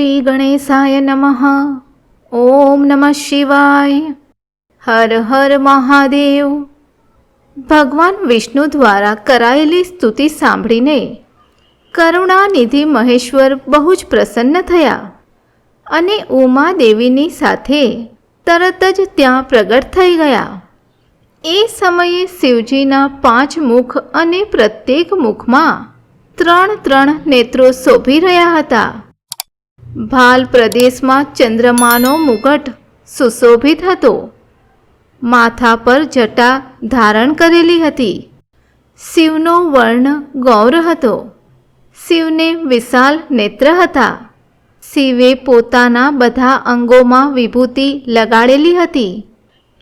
શ્રી ગણેશાય નમઃ ઓમ નમઃ શિવાય હર હર મહાદેવ ભગવાન વિષ્ણુ દ્વારા કરાયેલી સ્તુતિ સાંભળીને કરુણાનિધિ મહેશ્વર બહુ જ પ્રસન્ન થયા અને ઉમાદેવીની સાથે તરત જ ત્યાં પ્રગટ થઈ ગયા એ સમયે શિવજીના પાંચ મુખ અને પ્રત્યેક મુખમાં ત્રણ ત્રણ નેત્રો શોભી રહ્યા હતા ભાલ પ્રદેશમાં ચંદ્રમાનો મુગટ સુશોભિત હતો. માથા પર જટા ધારણ કરેલી હતી. શિવનો વર્ણ ગૌર હતો. શિવને વિશાલ નેત્ર હતા. શિવે પોતાના બધા અંગોમાં વિભૂતિ લગાડેલી હતી.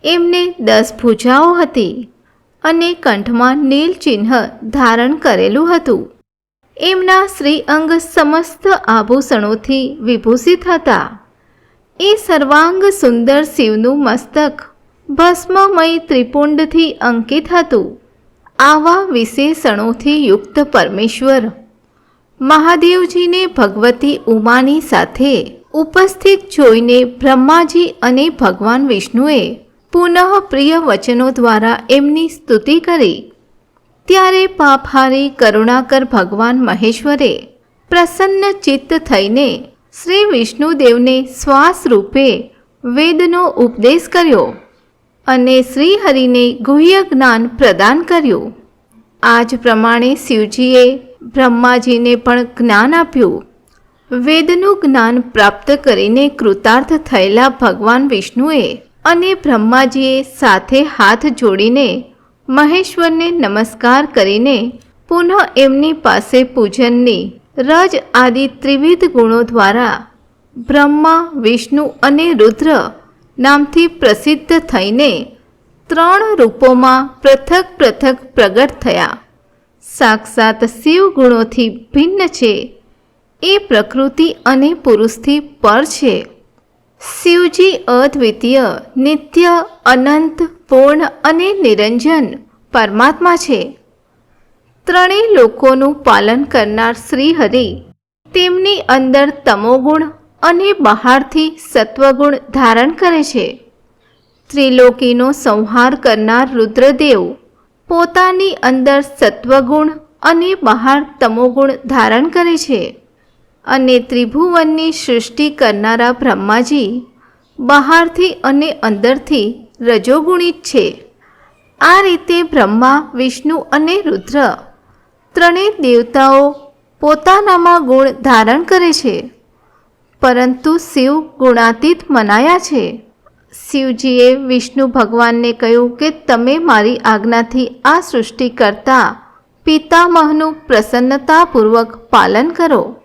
એમને દસ ભૂજાઓ હતી અને કંઠમાં નીલ ચિહ્ન ધારણ કરેલું હતું. એમના શ્રી અંગ સમસ્ત આભૂષણોથી વિભૂષિત હતા. એ સર્વાંગ સુંદર શિવનું મસ્તક ભસ્મમય ત્રિપુંડથી અંકિત હતું. આવા વિશેષણોથી યુક્ત પરમેશ્વર. મહાદેવજીને ભગવતી ઉમાની સાથે ઉપસ્થિત જોઈને બ્રહ્માજી અને ભગવાન વિષ્ણુએ પુનઃ પ્રિય વચનો દ્વારા એમની સ્તુતિ કરી. ત્યારે પાપહારી કરુણાકર ભગવાન મહેશ્વરે પ્રસન્ન ચિત્ત થઈને શ્રી વિષ્ણુદેવને શ્વાસ રૂપે વેદનો ઉપદેશ કર્યો અને શ્રીહરિને ગુહ્ય જ્ઞાન પ્રદાન કર્યું. આ જ પ્રમાણે શિવજીએ બ્રહ્માજીને પણ જ્ઞાન આપ્યું. વેદનું જ્ઞાન પ્રાપ્ત કરીને કૃતાર્થ થયેલા ભગવાન વિષ્ણુએ અને બ્રહ્માજીએ સાથે હાથ જોડીને મહેશ્વરને નમસ્કાર કરીને પુનઃ એમની પાસે પૂજનની રજ આદિ ત્રિવિધ ગુણો દ્વારા બ્રહ્મા, વિષ્ણુ અને રુદ્ર નામથી પ્રસિદ્ધ થઈને ત્રણ રૂપોમાં પૃથક પૃથક પ્રગટ થયા. સાક્ષાત શિવ ગુણોથી ભિન્ન છે. એ પ્રકૃતિ અને પુરુષથી પર છે. શિવજી અદ્વિતીય, નિત્ય, અનંત પૂર્ણ અને નિરંજન પરમાત્મા છે. ત્રણેય લોકોનું પાલન કરનાર શ્રીહરિ તેમની અંદર તમોગુણ અને બહારથી સત્વગુણ ધારણ કરે છે. ત્રિલોકીનો સંહાર કરનાર રુદ્રદેવ પોતાની અંદર સત્વગુણ અને બહાર તમોગુણ ધારણ કરે છે અને ત્રિભુવનની સૃષ્ટિ કરનારા બ્રહ્માજી બહારથી અને અંદરથી રજોગુણિત છે. આ રીતે બ્રહ્મા, વિષ્ણુ અને રુદ્ર ત્રણેય દેવતાઓ પોતાનામાં ગુણ ધારણ કરે છે. પરંતુ શિવ ગુણાતીત મનાયા છે. શિવજીએ વિષ્ણુ ભગવાનને કહ્યું કે તમે મારી આજ્ઞાથી આ સૃષ્ટિ કરતા પિતામહનું પ્રસન્નતાપૂર્વક પાલન કરો.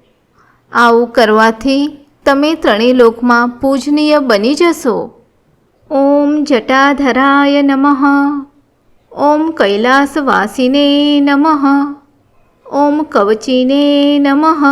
આવું કરવાથી તમે ત્રણેય લોકમાં પૂજનીય બની જશો. ॐ जटाधराय नमः। ॐ कैलासवासिने नमः। ॐ कवचिने नमः।